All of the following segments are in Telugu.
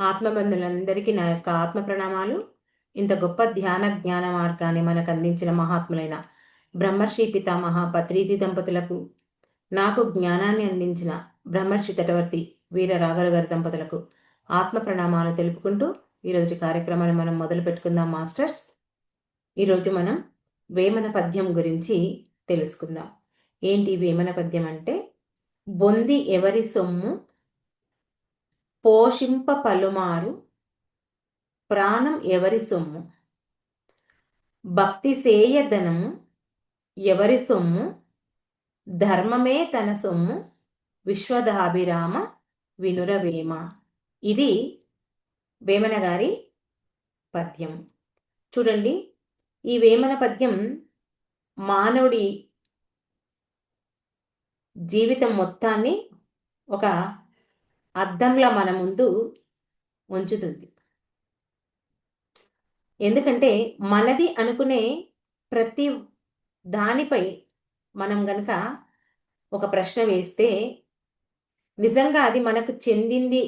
ఆత్మబంధులందరికీ నా యొక్క ఆత్మ ప్రణామాలు. ఇంత గొప్ప ధ్యాన జ్ఞాన మార్గాన్ని మనకు అందించిన మహాత్ములైన బ్రహ్మర్షి పితామహ పత్రిజీ దంపతులకు నాకు జ్ఞానాన్ని అందించిన బ్రహ్మర్షి తటవర్తి వీర రాఘవ గారి దంపతులకు ఆత్మ ప్రణామాలు తెలుపుకుంటూ ఈరోజు కార్యక్రమాన్ని మనం మొదలు పెట్టుకుందాం మాస్టర్స్. ఈరోజు మనం వేమన పద్యం గురించి తెలుసుకుందాం. ఏంటి వేమన పద్యం అంటే బొంది ఎవరి సొమ్ము పోషింప పలుమారు ప్రాణం ఎవరి సొమ్ము? భక్తి సేయధనము ఎవరి సొమ్ము? ధర్మమే తన సొమ్ము విశ్వదాభిరామ వినురవేమ. ఇది వేమన గారి పద్యం. చూడండి ఈ వేమన పద్యం మానవుడి జీవితం మొత్తాన్ని ఒక అద్దంలో మన ముందు ఉంచుతుంది. ఎందుకంటే మనది అనుకునే ప్రతి దానిపై మనం గనక ఒక ప్రశ్న వేస్తే నిజంగా అది మనకు చెందింది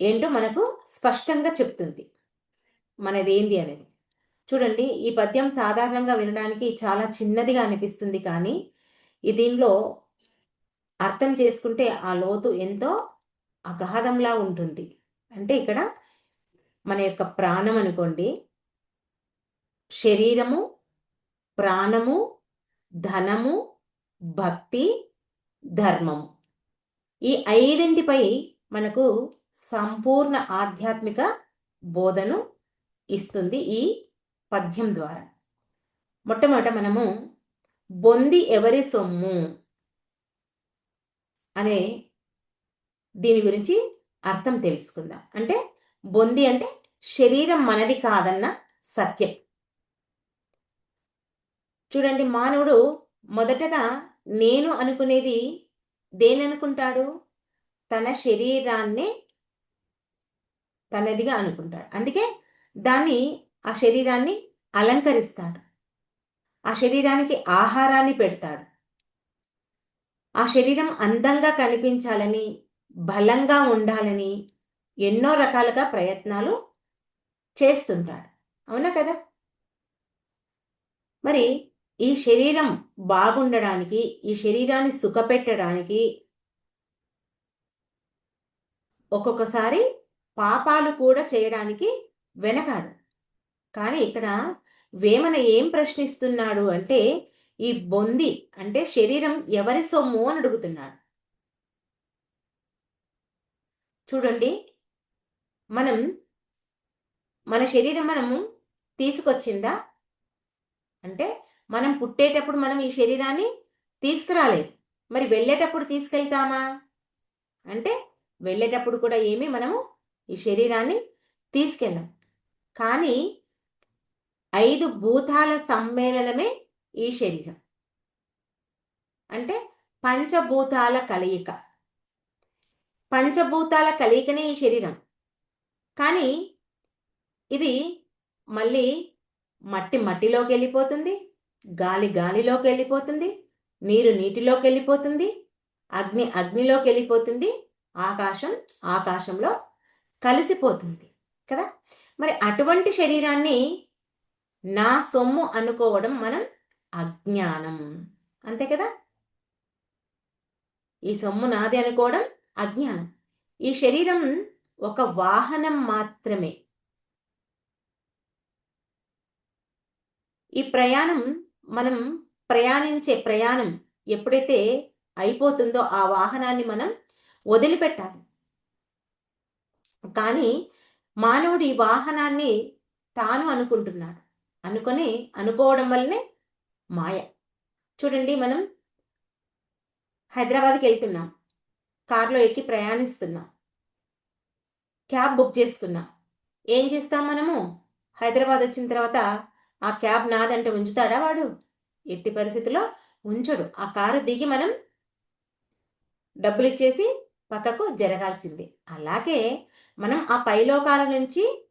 ఏంటో మనకు స్పష్టంగా చెప్తుంది. మనది ఏంది అనేది. చూడండి ఈ పద్యం సాధారణంగా వినడానికి చాలా చిన్నదిగా అనిపిస్తుంది కానీ దీనిలో అర్థం చేసుకుంటే ఆ లోతు ఎంతో అగాధంలా ఉంటుంది. అంటే ఇక్కడ మన యొక్క ప్రాణం అనుకోండి. శరీరము ప్రాణము ధనము భక్తి ధర్మము. ఈ ఐదింటిపై మనకు సంపూర్ణ ఆధ్యాత్మిక బోధను ఇస్తుంది ఈ పద్యం ద్వారా. మొట్టమొదట మనము బొంది ఎవరి సొమ్ము? అనే దీని గురించి అర్థం తెలుసుకుందాం. అంటే బొంది అంటే శరీరం మనది కాదన్న సత్యం. చూడండి మానవుడు మొదటగా నేను అనుకునేది దేని అనుకుంటాడు? తన శరీరాన్ని తనదిగా అనుకుంటాడు. అందుకే దాన్ని ఆ శరీరాన్ని అలంకరిస్తాడు. ఆ శరీరానికి ఆహారాన్ని పెడతాడు. ఆ శరీరం అందంగా కనిపించాలని బలంగా ఉండాలని ఎన్నో రకాలుగా ప్రయత్నాలు చేస్తుంటాడు. అవునా కదా? మరి ఈ శరీరం బాగుండడానికి ఈ శరీరాన్ని సుఖపెట్టడానికి ఒక్కొక్కసారి పాపాలు కూడా చేయడానికి వెనకాడు. కానీ ఇక్కడ వేమన ఏం ప్రశ్నిస్తున్నాడు అంటే ఈ బొంది అంటే శరీరం ఎవరి సొమ్ము అని అడుగుతున్నాడు. చూడండి మనం మన శరీరం మనము తీసుకొచ్చిందా? అంటే మనం పుట్టేటప్పుడు మనం ఈ శరీరాన్ని తీసుకురాలేదు. మరి వెళ్ళేటప్పుడు తీసుకెళ్తామా? అంటే వెళ్ళేటప్పుడు కూడా ఏమి మనము ఈ శరీరాన్ని తీసుకెళ్ళాం. కానీ ఐదు భూతాల సమ్మేళనమే ఈ శరీరం? అంటే పంచభూతాల కలయిక. పంచభూతాల కలయికనే ఈ శరీరం. కానీ ఇది మళ్ళీ మట్టి మట్టిలోకి వెళ్ళిపోతుంది గాలి గాలిలోకి వెళ్ళిపోతుంది నీరు నీటిలోకి వెళ్ళిపోతుంది అగ్ని అగ్నిలోకి వెళ్ళిపోతుంది ఆకాశం ఆకాశంలో కలిసిపోతుంది కదా? మరి అటువంటి శరీరాన్ని నా సొమ్ము అనుకోవడం మనం అజ్ఞానం. అంతే కదా? ఈ సొమ్ము నాది అనుకోవడం అజ్ఞానం. ఈ శరీరం ఒక వాహనం మాత్రమే. ఈ ప్రయాణం మనం ప్రయాణించే ప్రయాణం ఎప్పుడైతే అయిపోతుందో ఆ వాహనాన్ని మనం వదిలిపెట్టాలి. కానీ మానవుడు ఈ వాహనాన్ని తాను అనుకుంటున్నాడు. అనుకొని అనుకోవడం వల్లనే మాయ. చూడండి మనం హైదరాబాద్కి వెళ్తున్నాం. కారులో ఎక్కి ప్రయాణిస్తున్నాం. క్యాబ్ బుక్ చేసుకున్నాం. ఏం చేస్తాం మనము? హైదరాబాద్ వచ్చిన తర్వాత ఆ క్యాబ్ నాదంటే ఉంచుతాడా వాడు? ఎట్టి పరిస్థితిలో ఉంచడు. ఆ కారు దిగి మనం డబ్బులు ఇచ్చేసి పక్కకు జరగాల్సింది. అలాగే మనం ఆ పైలోకాల నుంచి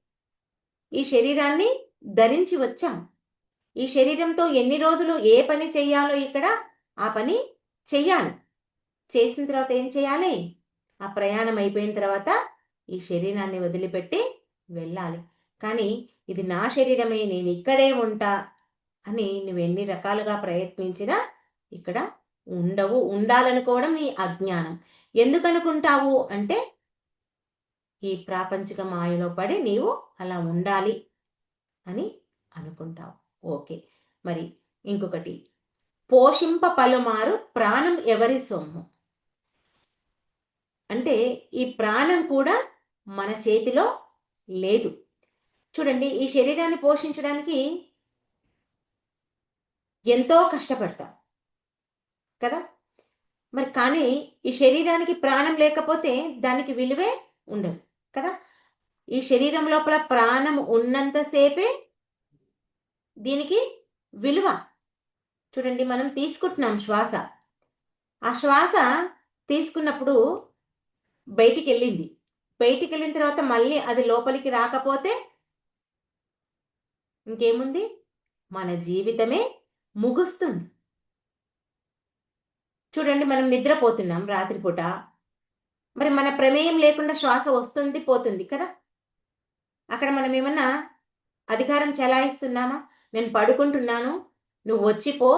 ఈ శరీరాన్ని ధరించి వచ్చాం. ఈ శరీరంతో ఎన్ని రోజులు ఏ పని చెయ్యాలో ఇక్కడ ఆ పని చెయ్యాలి. చేసిన తర్వాత ఏం చేయాలి ఆ ప్రయాణం అయిపోయిన తర్వాత ఈ శరీరాన్ని వదిలిపెట్టి వెళ్ళాలి. కానీ ఇది నా శరీరమే నేను ఇక్కడే ఉంటా అని నువ్వు ఎన్ని రకాలుగా ప్రయత్నించినా ఇక్కడ ఉండవు. ఉండాలనుకోవడం నీ అజ్ఞానం. ఎందుకనుకుంటావు అంటే ఈ ప్రాపంచిక మాయలో పడి నీవు అలా ఉండాలి అని అనుకుంటావు. ఓకే. మరి ఇంకొకటి. పోషింప పలుమారు ప్రాణం ఎవరి సొమ్ము? అంటే ఈ ప్రాణం కూడా మన చేతిలో లేదు. చూడండి ఈ శరీరాన్ని పోషించడానికి ఎంతో కష్టపడతాం. కదా? మరి కానీ ఈ శరీరానికి ప్రాణం లేకపోతే దానికి విలువే ఉండదు. కదా? ఈ శరీరం లోపల ప్రాణం ఉన్నంతసేపే దీనికి విలువ. చూడండి మనం తీసుకుంటున్నాం శ్వాస. ఆ శ్వాస తీసుకున్నప్పుడు బయటికి వెళ్ళింది బయటికి వెళ్ళిన తర్వాత మళ్ళీ అది లోపలికి రాకపోతే ఇంకేముంది? మన జీవితమే ముగుస్తుంది. చూడండి మనం నిద్రపోతున్నాం రాత్రిపూట. మరి మన ప్రమేయం లేకుండా శ్వాస వస్తుంది పోతుంది కదా? అక్కడ మనం ఏమన్నా అధికారం చెలాయిస్తున్నామా? నేను పడుకుంటున్నాను. నువ్వు వచ్చిపో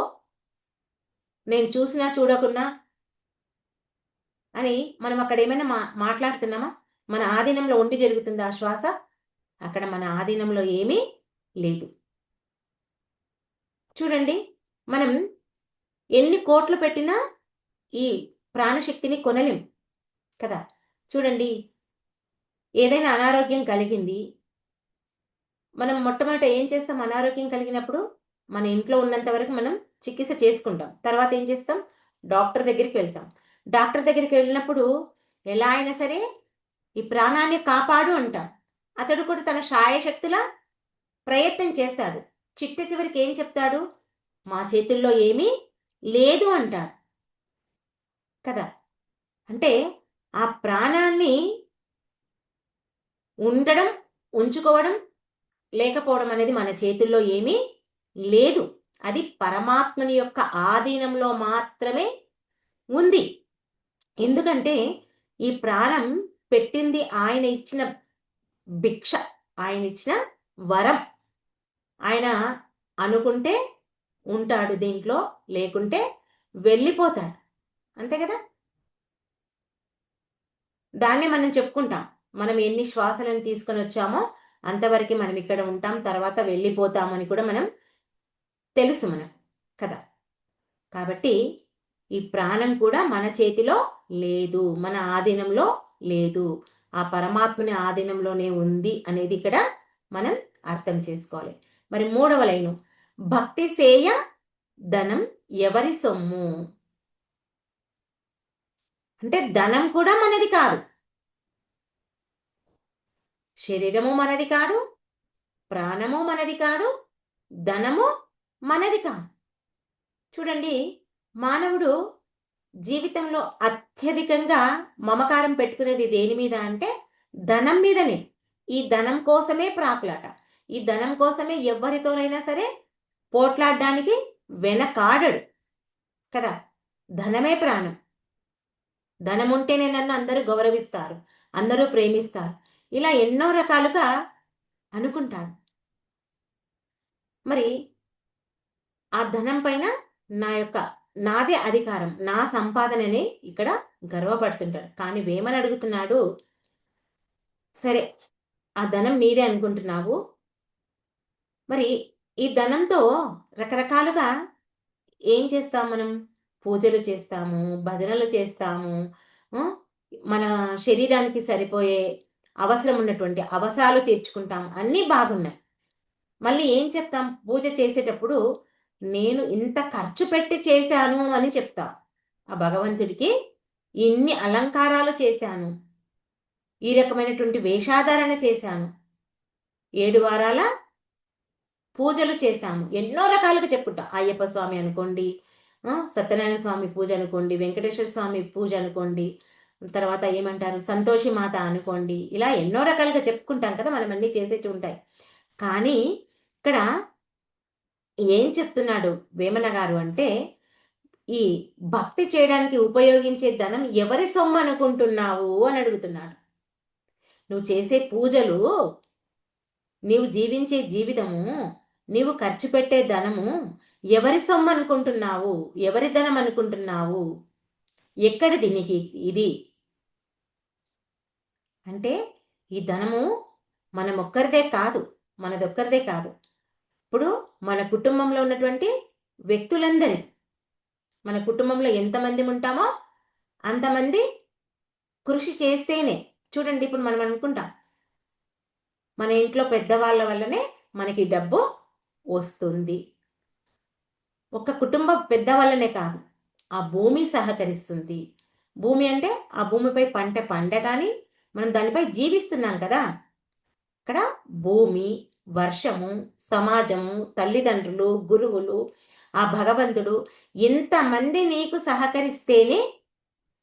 నేను చూసినా చూడకున్నా అని మనం అక్కడ ఏమైనా మా మాట్లాడుతున్నామా? మన ఆధీనంలో ఉండి జరుగుతుంది ఆ శ్వాస? అక్కడ మన ఆధీనంలో ఏమీ లేదు. చూడండి మనం ఎన్ని కోట్లు పెట్టినా ఈ ప్రాణశక్తిని కొనలేం కదా. చూడండి ఏదైనా అనారోగ్యం కలిగింది మనం మొట్టమొదట ఏం చేస్తాం? అనారోగ్యం కలిగినప్పుడు మన ఇంట్లో ఉన్నంత వరకు మనం చికిత్స చేసుకుంటాం. తర్వాత ఏం చేస్తాం? డాక్టర్ దగ్గరికి వెళ్తాం. డాక్టర్ దగ్గరికి వెళ్ళినప్పుడు ఎలా అయినా సరే ఈ ప్రాణాన్ని కాపాడు అంటాం. అతడు కూడా తన శాయశక్తుల ప్రయత్నం చేస్తాడు. చిట్ట చివరికి ఏం చెప్తాడు? మా చేతుల్లో ఏమీ లేదు అంటాడు. కదా? అంటే ఆ ప్రాణాన్ని ఉండడం ఉంచుకోవడం లేకపోవడం అనేది మన చేతుల్లో ఏమీ లేదు. అది పరమాత్మని యొక్క ఆధీనంలో మాత్రమే ఉంది. ఎందుకంటే ఈ ప్రాణం పెట్టింది ఆయన ఇచ్చిన భిక్ష ఆయన ఇచ్చిన వరం. ఆయన అనుకుంటే ఉంటాడు దీంట్లో లేకుంటే వెళ్ళిపోతాడు. అంతే కదా? దాన్ని మనం చెప్పుకుంటాం. మనం ఎన్ని శ్వాసలను తీసుకొని వచ్చామో అంతవరకు మనం ఇక్కడ ఉంటాం తర్వాత వెళ్ళిపోతామని కూడా మనం తెలుసు మనం కదా? కాబట్టి ఈ ప్రాణం కూడా మన చేతిలో లేదు మన ఆధీనంలో లేదు. ఆ పరమాత్మని ఆధీనంలోనే ఉంది అనేది ఇక్కడ మనం అర్థం చేసుకోవాలి. మరి మూడవ లైను భక్తి సేయ ధనం ఎవరి సొమ్ము? అంటే ధనం కూడా మనది కాదు. శరీరము మనది కాదు ప్రాణము మనది కాదు ధనము మనది కాదు. చూడండి మానవుడు జీవితంలో అత్యధికంగా మమకారం పెట్టుకునేది దేని మీద అంటే ధనం మీదనే. ఈ ధనం కోసమే ప్రాకులాట. ఈ ధనం కోసమే ఎవరితోనైనా సరే పోట్లాడడానికి వెనకాడడు. కదా? ధనమే ప్రాణం. ధనం ఉంటేనే నన్ను అందరూ గౌరవిస్తారు అందరూ ప్రేమిస్తారు. ఇలా ఎన్నో రకాలుగా అనుకుంటాను. మరి ఆ ధనం పైన నా యొక్క నాదే అధికారం నా సంపాదనని ఇక్కడ గర్వపడుతుంటాడు. కానీ వేమని అడుగుతున్నాడు సరే ఆ ధనం నీదే అనుకుంటున్నావు. మరి ఈ ధనంతో రకరకాలుగా ఏం చేస్తాం మనం? పూజలు చేస్తాము భజనలు చేస్తాము మన శరీరానికి సరిపోయే అవసరం ఉన్నటువంటి అవసరాలు తీర్చుకుంటాం. అన్నీ బాగున్నాయి. మళ్ళీ ఏం చెప్తాం? పూజ చేసేటప్పుడు నేను ఇంత ఖర్చు పెట్టి చేశాను అని చెప్తా. ఆ భగవంతుడికి ఇన్ని అలంకారాలు చేశాను. ఈ రకమైనటువంటి వేషాధారణ చేశాను. ఏడు వారాల పూజలు చేశాము. ఎన్నో రకాలుగా చెప్పుకుంటాం అయ్యప్ప స్వామి అనుకోండి సత్యనారాయణ స్వామి పూజ అనుకోండి వెంకటేశ్వర స్వామి పూజ అనుకోండి తర్వాత ఏమంటారు? సంతోషి మాత అనుకోండి. ఇలా ఎన్నో రకాలుగా చెప్పుకుంటాం కదా మనం అన్నీ చేసేటి ఉంటాయి. కానీ ఇక్కడ ఏం చెప్తున్నాడు వేమన గారు అంటే ఈ భక్తి చేయడానికి ఉపయోగించే ధనం ఎవరి సొమ్ము అనుకుంటున్నావు అని అడుగుతున్నాడు. నువ్వు చేసే పూజలు నీవు జీవించే జీవితము నీవు ఖర్చు పెట్టే ధనము ఎవరి సొమ్ము అనుకుంటున్నావు? ఎవరి ధనం అనుకుంటున్నావు? ఎక్కడిది నీకు ఇది? అంటే ఈ ధనము మనమొక్కరిదే కాదు మనదొక్కరిదే కాదు. ఇప్పుడు మన కుటుంబంలో ఉన్నటువంటి వ్యక్తులందరి మన కుటుంబంలో ఎంతమంది ఉంటామో అంతమంది కృషి చేస్తేనే చూడండి ఇప్పుడు మనం అనుకుంటాం మన ఇంట్లో పెద్దవాళ్ళ వల్లనే మనకి డబ్బు వస్తుంది. ఒక కుటుంబ పెద్ద వల్లనే కాదు ఆ భూమి సహకరిస్తుంది. భూమి అంటే ఆ భూమిపై పంట పండగాని మనం దానిపై జీవిస్తున్నాం కదా. ఇక్కడ భూమి వర్షము సమాజము తల్లిదండ్రులు గురువులు ఆ భగవంతుడు ఇంతమంది నీకు సహకరిస్తేనే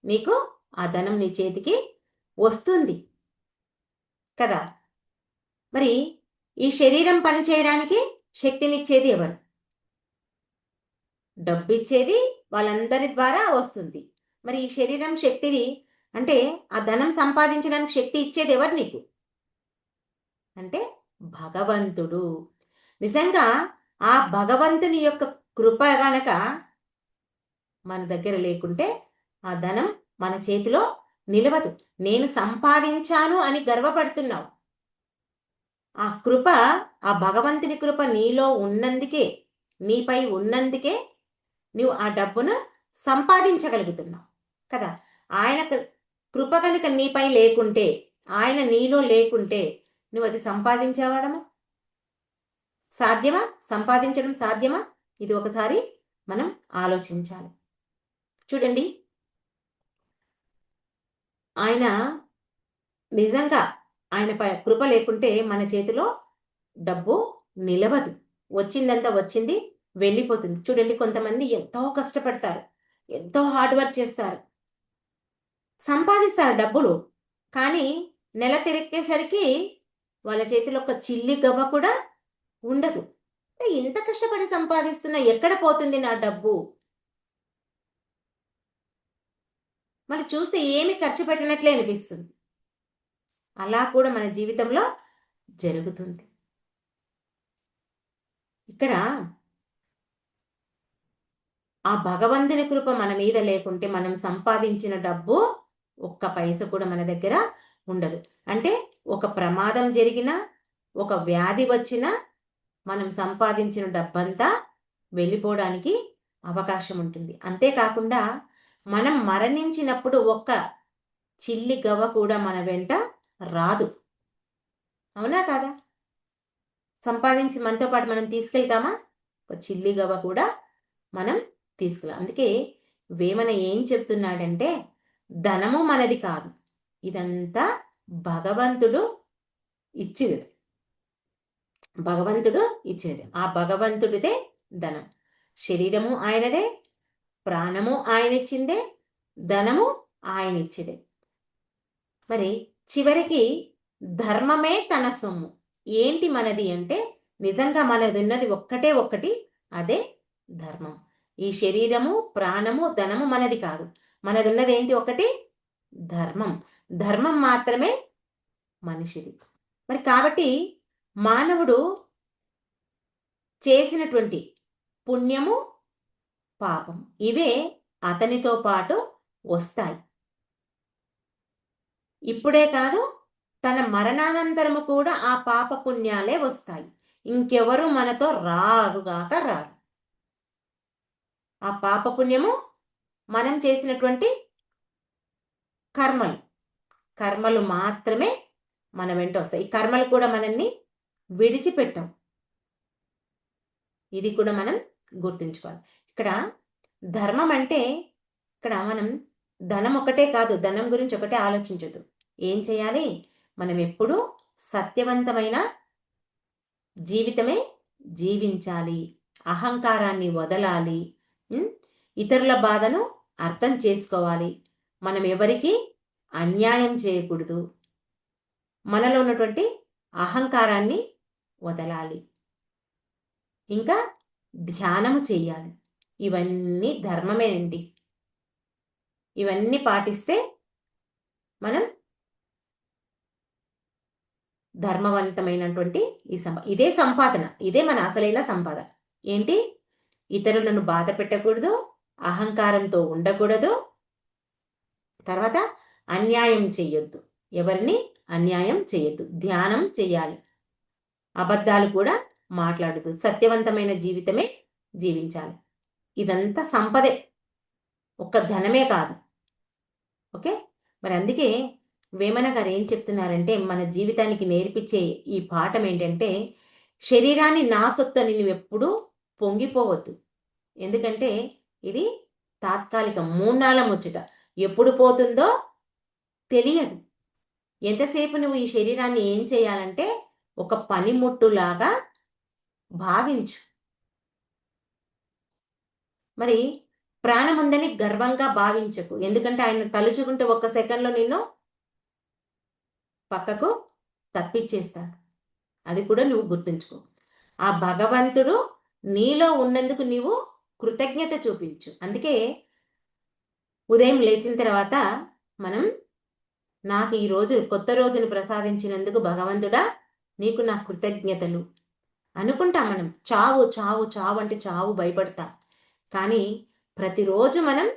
నీకు ఆ ధనం నీ చేతికి వస్తుంది కదా. మరి ఈ శరీరం పనిచేయడానికి శక్తినిచ్చేది ఎవరు? డబ్బు ఇచ్చేది వాళ్ళందరి ద్వారా వస్తుంది. మరి ఈ శరీరం శక్తిని అంటే ఆ ధనం సంపాదించడానికి శక్తి ఇచ్చేది ఎవరు నీకు? అంటే భగవంతుడు. నిజంగా ఆ భగవంతుని యొక్క కృప గనక మన దగ్గర లేకుంటే ఆ ధనం మన చేతిలో నిలవదు. నేను సంపాదించాను అని గర్వపడుతున్నావు. ఆ కృప ఆ భగవంతుని కృప నీలో ఉన్నందుకే నీపై ఉన్నందుకే నువ్వు ఆ డబ్బును సంపాదించగలుగుతున్నావు. కదా? ఆయన కృప కనుక నీపై లేకుంటే ఆయన నీలో లేకుంటే నువ్వు అది సంపాదించేవాడమా? సాధ్యమా? సంపాదించడం సాధ్యమా? ఇది ఒకసారి మనం ఆలోచించాలి. చూడండి. ఆయన నిజంగా ఆయన కృప లేకుంటే మన చేతిలో డబ్బు నిలవదు. వచ్చిందంతా వచ్చింది వెళ్ళిపోతుంది. చూడండి కొంతమంది ఎంతో కష్టపడతారు. ఎంతో హార్డ్ వర్క్ చేస్తారు. సంపాదిస్తారు డబ్బులు. కానీ నెల తిరిగేసరికి వాళ్ళ చేతిలో ఒక చిల్లి గవ్వ కూడా ఉండదు. ఇంత కష్టపడి సంపాదిస్తున్నా ఎక్కడ పోతుంది నా డబ్బు? మళ్ళీ చూస్తే ఏమి ఖర్చు పెట్టినట్లే అనిపిస్తుంది. అలా కూడా మన జీవితంలో జరుగుతుంది. ఇక్కడ ఆ భగవంతుని కృప మన మీద లేకుంటే మనం సంపాదించిన డబ్బు ఒక్క పైస కూడా మన దగ్గర ఉండదు. అంటే ఒక ప్రమాదం జరిగినా ఒక వ్యాధి వచ్చినా మనం సంపాదించిన డబ్బంతా వెళ్ళిపోవడానికి అవకాశం ఉంటుంది. అంతేకాకుండా మనం మరణించినప్పుడు ఒక్క చిల్లి గవ్వ కూడా మన వెంట రాదు. అవునా కాదా? సంపాదించి మనతో పాటు మనం తీసుకెళ్తామా? ఒక చిల్లి గవ్వ కూడా మనం తీసుకెళ్ళాం అందుకే వేమన ఏం చెప్తున్నాడంటే ధనము మనది కాదు. ఇదంతా భగవంతుడు ఇచ్చేది. భగవంతుడు ఇచ్చేది. ఆ భగవంతుడిదే ధనం. శరీరము ఆయనదే ప్రాణము ఆయన ఇచ్చిందే ధనము ఆయన ఇచ్చేదే మరి చివరికి ధర్మమే తన సొమ్ము. ఏంటి మనది అంటే నిజంగా మనది ఉన్నది ఒక్కటే ఒక్కటి అదే ధర్మం. ఈ శరీరము ప్రాణము ధనము మనది కాదు. మనది ఉన్నది ఏంటి ఒకటి ధర్మం. ధర్మం మాత్రమే మనిషిది. మరి కాబట్టి మానవుడు చేసినటువంటి పుణ్యము పాపం ఇవే అతనితో పాటు వస్తాయి. ఇప్పుడే కాదు తన మరణానంతరము కూడా ఆ పాప పుణ్యాలే వస్తాయి. ఇంకెవరు మనతో రారుగాక రారు. ఆ పాప పుణ్యము మనం చేసినటువంటి కర్మలు. కర్మలు మాత్రమే మన వెంట వస్తాయి. ఈ కర్మలు కూడా మనల్ని విడిచిపెట్టం ఇది కూడా మనం గుర్తుంచుకోవాలి. ఇక్కడ ధర్మం అంటే ఇక్కడ మనం ధనం ఒకటే కాదు ధనం గురించి ఒకటే ఆలోచించదు ఏం చేయాలి? మనం ఎప్పుడూ సత్యవంతమైన జీవితమే జీవించాలి. అహంకారాన్ని వదలాలి. ఇతరుల బాధను అర్థం చేసుకోవాలి. మనం ఎవరికి అన్యాయం చేయకూడదు. మనలో ఉన్నటువంటి అహంకారాన్ని వదలాలి. ఇంకా ధ్యానము చేయాలి. ఇవన్నీ ధర్మమేనండి. ఇవన్నీ పాటిస్తే మనం ధర్మవంతమైనటువంటి ఈ సంప ఇదే సంపాదన. ఇదే మన అసలైన సంపాదన ఏంటి? ఇతరులను బాధ పెట్టకూడదు. అహంకారంతో ఉండకూడదు. తర్వాత అన్యాయం చెయ్యొద్దు. ఎవరిని? అన్యాయం చేయొద్దు ధ్యానం చేయాలి అబద్ధాలు కూడా మాట్లాడదు సత్యవంతమైన జీవితమే జీవించాలి. ఇదంతా సంపదే. ఒక్క ధనమే కాదు. ఓకే? మరి అందుకే వేమన గారు ఏం చెప్తున్నారంటే మన జీవితానికి నేర్పించే ఈ పాఠం ఏంటంటే శరీరాన్ని నా సొత్తు అని నువ్వు ఎప్పుడూ పొంగిపోవద్దు. ఎందుకంటే ఇది తాత్కాలిక మూన్నాళ్ళ ముచ్చట. ఎప్పుడు పోతుందో తెలియదు. ఎంతసేపు నువ్వు ఈ శరీరాన్ని ఏం చేయాలంటే ఒక పనిముట్టులాగా భావించు. మరి ప్రాణం ఉందని గర్వంగా భావించకు. ఎందుకంటే ఆయన తలుచుకుంటే ఒక్క సెకండ్లో నిన్ను పక్కకు తప్పించేస్తాడు. అది కూడా నువ్వు గుర్తుంచుకో. ఆ భగవంతుడు నీలో ఉన్నందుకు నీవు కృతజ్ఞత చూపించు. అందుకే ఉదయం లేచిన తర్వాత మనం నాకు ఈ రోజు కొత్త రోజును ప్రసాదించినందుకు భగవంతుడా నీకు నా కృతజ్ఞతలు. అనుకుంటాం మనం చావు చావు చావు అంటే చావు భయపడతాం. కానీ ప్రతిరోజు మనం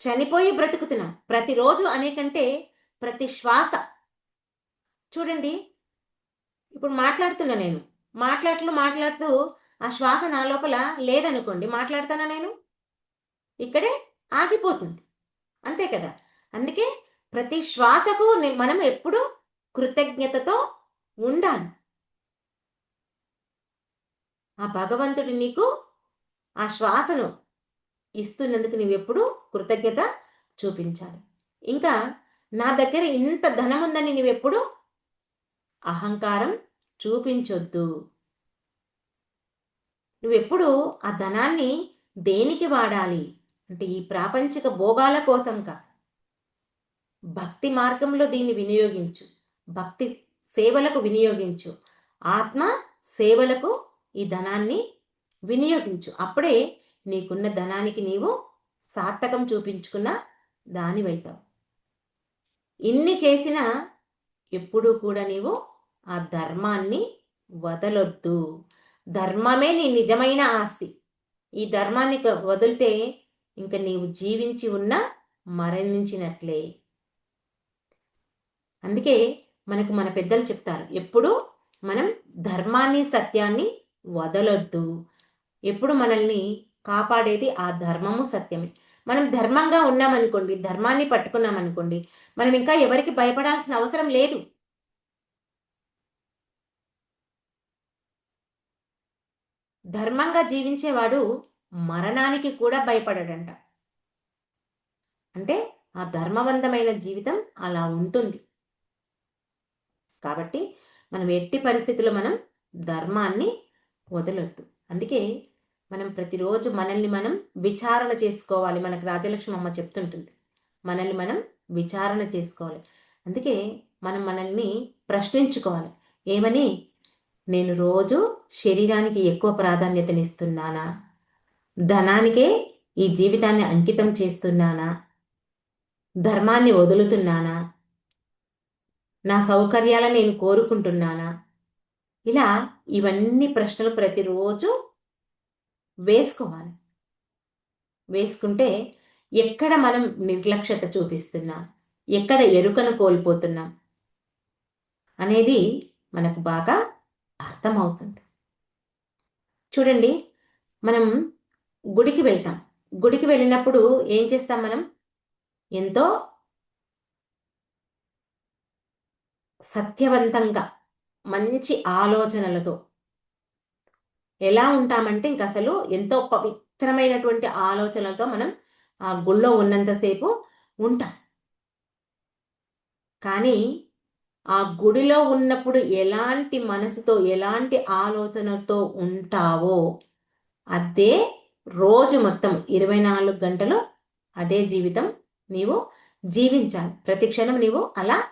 చనిపోయి బ్రతుకుతున్నాం. ప్రతిరోజు అనేకంటే ప్రతి శ్వాస. చూడండి ఇప్పుడు మాట్లాడుతున్నా నేను. మాట్లాడుతూ మాట్లాడుతూ ఆ శ్వాస నా లోపల లేదనుకోండి మాట్లాడతానా నేను? ఇక్కడే ఆగిపోతుంది. అంతే కదా? అందుకే ప్రతి శ్వాసకు మనం ఎప్పుడు కృతజ్ఞతతో ఉండాలి. ఆ భగవంతుడు నీకు ఆ శ్వాసను ఇస్తున్నందుకు నువ్వెప్పుడు కృతజ్ఞత చూపించాలి. ఇంకా నా దగ్గర ఇంత ధనం ఉందని నువ్వెప్పుడు అహంకారం చూపించొద్దు. నువ్వెప్పుడు ఆ ధనాన్ని దేనికి వాడాలి? అంటే ఈ ప్రాపంచిక భోగాల కోసం కాదు. భక్తి మార్గంలో దీన్ని వినియోగించు. భక్తి సేవలకు వినియోగించు. ఆత్మ సేవలకు ఈ ధనాన్ని వినియోగించు. అప్పుడే నీకున్న ధనానికి నీవు సార్థకం చూపించుకున్న దానివైతావు. ఇన్ని చేసినా ఎప్పుడూ కూడా నీవు ఆ ధర్మాన్ని వదలొద్దు. ధర్మమే నీ నిజమైన ఆస్తి. ఈ ధర్మాన్ని వదిలితే ఇంక నీవు జీవించి ఉన్న మరణించినట్లే. అందుకే మనకు మన పెద్దలు చెప్తారు ఎప్పుడు మనం ధర్మాన్ని సత్యాన్ని వదలొద్దు. ఎప్పుడు మనల్ని కాపాడేది ఆ ధర్మము సత్యమే. మనం ధర్మంగా ఉన్నామనుకోండి ధర్మాన్ని పట్టుకున్నామనుకోండి మనం ఇంకా ఎవరికి భయపడాల్సిన అవసరం లేదు. ధర్మంగా జీవించేవాడు మరణానికి కూడా భయపడడంట. అంటే ఆ ధర్మవంతమైన జీవితం అలా ఉంటుంది. కాబట్టి మనం ఎట్టి పరిస్థితుల్లో మనం ధర్మాన్ని వదలొద్దు. అందుకే మనం ప్రతిరోజు మనల్ని మనం విచారణ చేసుకోవాలి. మనకు రాజలక్ష్మి అమ్మ చెప్తుంటుంది. మనల్ని మనం విచారణ చేసుకోవాలి. అందుకే మనం మనల్ని ప్రశ్నించుకోవాలి. ఏమని? నేను రోజు శరీరానికి ఎక్కువ ప్రాధాన్యతనిస్తున్నానా? ధనానికే ఈ జీవితాన్ని అంకితం చేస్తున్నానా? ధర్మాన్ని వదులుతున్నానా? నా సౌకర్యాలను నేను కోరుకుంటున్నానా? ఇలా ఇవన్నీ ప్రశ్నలు ప్రతిరోజు వేసుకోవాలి. వేసుకుంటే ఎక్కడ మనం నిర్లక్ష్యత చూపిస్తున్నాం? ఎక్కడ ఎరుకను కోల్పోతున్నాం? అనేది మనకు బాగా అర్థమవుతుంది. చూడండి మనం గుడికి వెళ్తాం. గుడికి వెళ్ళినప్పుడు ఏం చేస్తాం మనం? ఎంతో సత్యవంతంగా మంచి ఆలోచనలతో ఎలా ఉంటామంటే ఇంక అసలు ఎంతో పవిత్రమైనటువంటి ఆలోచనలతో మనం ఆ గుళ్ళో ఉన్నంతసేపు ఉంటాం. కానీ ఆ గుడిలో ఉన్నప్పుడు ఎలాంటి మనసుతో ఎలాంటి ఆలోచనతో ఉంటావో అదే రోజు మొత్తం ఇరవై నాలుగు గంటలు అదే జీవితం నీవు జీవించాలి. ప్రతి క్షణం నీవు అలా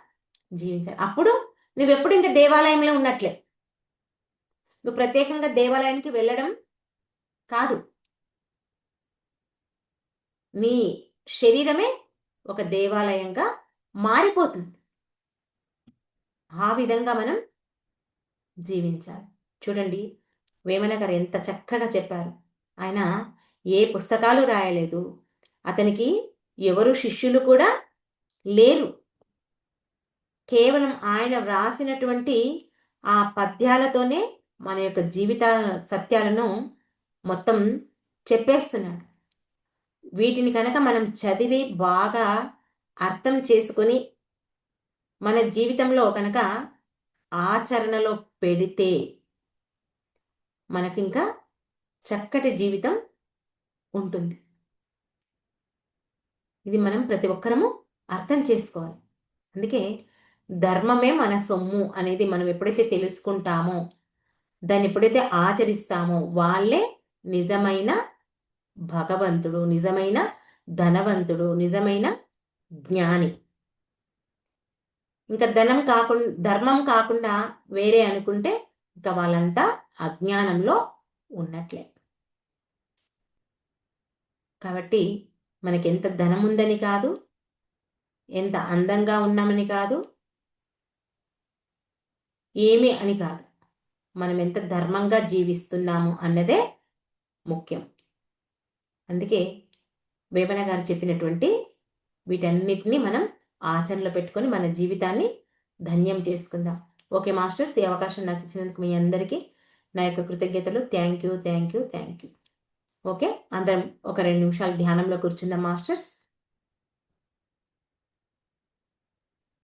జీవించాలి. అప్పుడు నువ్వెప్పుడు ఇంకా దేవాలయంలో ఉన్నట్లే. నువ్వు ప్రత్యేకంగా దేవాలయానికి వెళ్ళడం కాదు. నీ శరీరమే ఒక దేవాలయంగా మారిపోతుంది. ఆ విధంగా మనం జీవించాలి. చూడండి వేమన గారు ఎంత చక్కగా చెప్పారు. ఆయన ఏ పుస్తకాలు రాయలేదు. అతనికి ఎవరు శిష్యులు కూడా లేరు. కేవలం ఆయన వ్రాసినటువంటి ఆ పద్యాలతోనే మన యొక్క జీవిత సత్యాలను మొత్తం చెప్పేస్తున్నాడు. వీటిని కనుక మనం చదివి బాగా అర్థం చేసుకొని మన జీవితంలో కనుక ఆచరణలో పెడితే మనకింకా చక్కటి జీవితం ఉంటుంది. ఇది మనం ప్రతి ఒక్కరము అర్థం చేసుకోవాలి. అందుకే ధర్మమే మన సొమ్ము అనేది మనం ఎప్పుడైతే తెలుసుకుంటామో దాన్ని ఎప్పుడైతే ఆచరిస్తామో వాళ్ళే నిజమైన భగవంతుడు నిజమైన ధనవంతుడు నిజమైన జ్ఞాని. ఇంకా ధనం కాకుండా ధర్మం కాకుండా వేరే అనుకుంటే ఇంకా వాళ్ళంతా అజ్ఞానంలో ఉన్నట్లే. కాబట్టి మనకి ఎంత ధనం ఉందని కాదు ఎంత అందంగా ఉన్నామని కాదు ఏమి అని కాదు. మనం ఎంత ధర్మంగా జీవిస్తున్నాము అన్నదే ముఖ్యం. అందుకే వేమన గారు చెప్పినటువంటి వీటన్నిటిని మనం ఆచరణలో పెట్టుకొని మన జీవితాన్ని ధన్యం చేసుకుందాం. ఓకే మాస్టర్స్ ఈ అవకాశం నాకు ఇచ్చినందుకు మీ అందరికీ నా యొక్క కృతజ్ఞతలు. Thank you thank you thank you. Okay అందరం ఒక రెండు నిమిషాలు ధ్యానంలో కూర్చుందాం మాస్టర్స్.